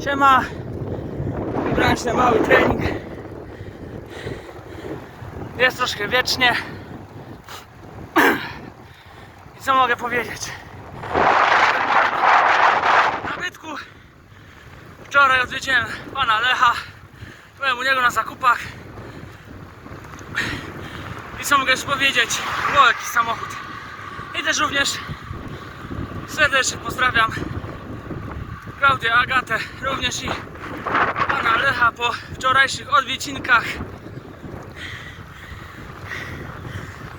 Siema. Wybrałem na mały trening. Jest troszkę wiecznie. I co mogę powiedzieć? Na bytku wczoraj odwiedziłem pana Lecha. Byłem u niego na zakupach. I co mogę już powiedzieć? Było jakiś samochód. I też również serdecznie pozdrawiam Klaudię, Agatę, również i pana Lecha po wczorajszych odwiedzinkach.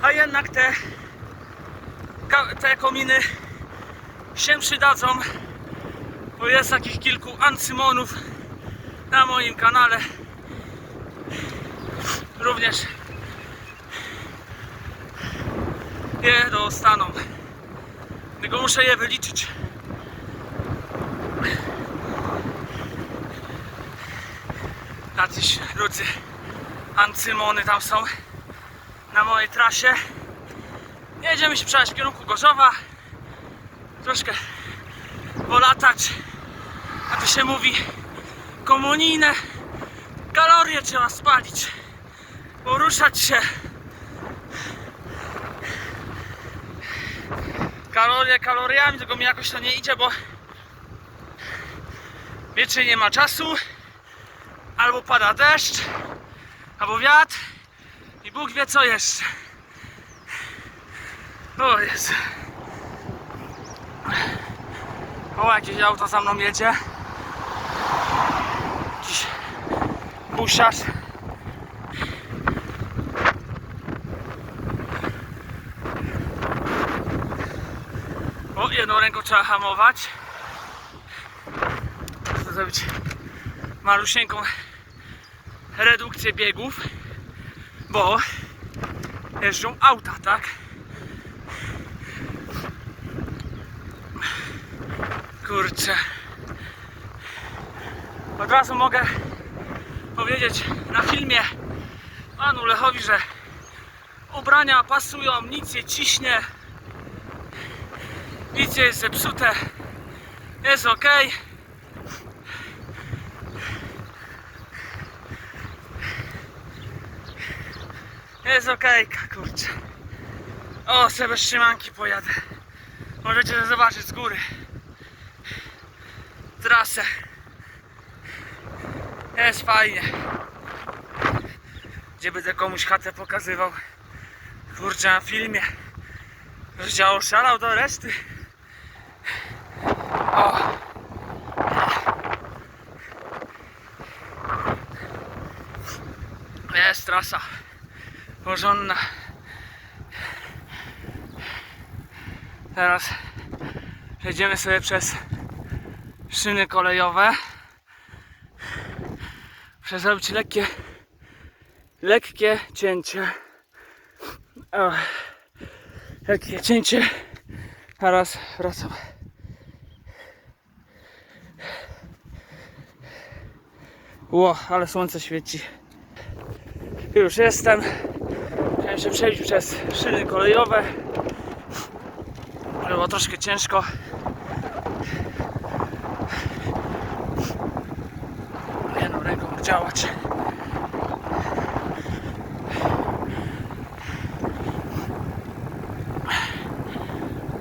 A jednak te, te kominy się przydadzą, bo jest takich kilku ancymonów na moim kanale. Również je dostaną. Tylko muszę je wyliczyć. Jacyś ludzy ancymony tam są na mojej trasie. Jedziemy się przejść w kierunku Gorzowa. Troszkę polatać. A to się mówi komunijne kalorie trzeba spalić. Poruszać się. Kalorie kaloriami, tylko mi jakoś to nie idzie, bo wiecie, nie ma czasu albo pada deszcz, albo wiatr i Bóg wie co jeszcze. O Jezu. O, jakieś auto za mną jedzie. Jakiś busiarz. O, jedną ręką trzeba hamować. Chcę zrobić malusieńką redukcję biegów, bo jeżdżą auta, tak? Kurczę. Od razu mogę powiedzieć na filmie panu Lechowi, że ubrania pasują, nic nie ciśnie, nic nie jest zepsute, jest ok. Jest okej, kurczę. O, sobie bez trzymanki pojadę. Możecie zobaczyć z góry. Trasę. Jest fajnie. Gdzie będę komuś chatę pokazywał. Kurczę, na filmie. Się oszalał do reszty. O. Jest trasa porządna. Teraz jedziemy sobie przez szyny kolejowe. Muszę zrobić lekkie, lekkie cięcie. O, lekkie cięcie. Teraz wracam. Ło, ale słońce świeci. Już jestem. Chciałem się przejść przez szyny kolejowe. Było troszkę ciężko. Jedną ręką działać.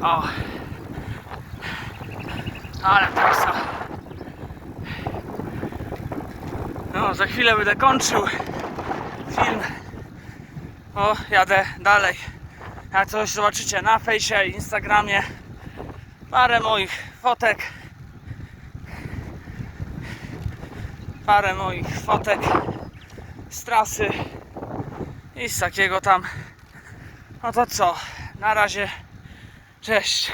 O. Ale trasa. No, za chwilę będę kończył film. O, jadę dalej. Jak coś zobaczycie na fejsie, Instagramie, parę moich fotek. Parę moich fotek z trasy i z takiego tam. No to co? Na razie. Cześć.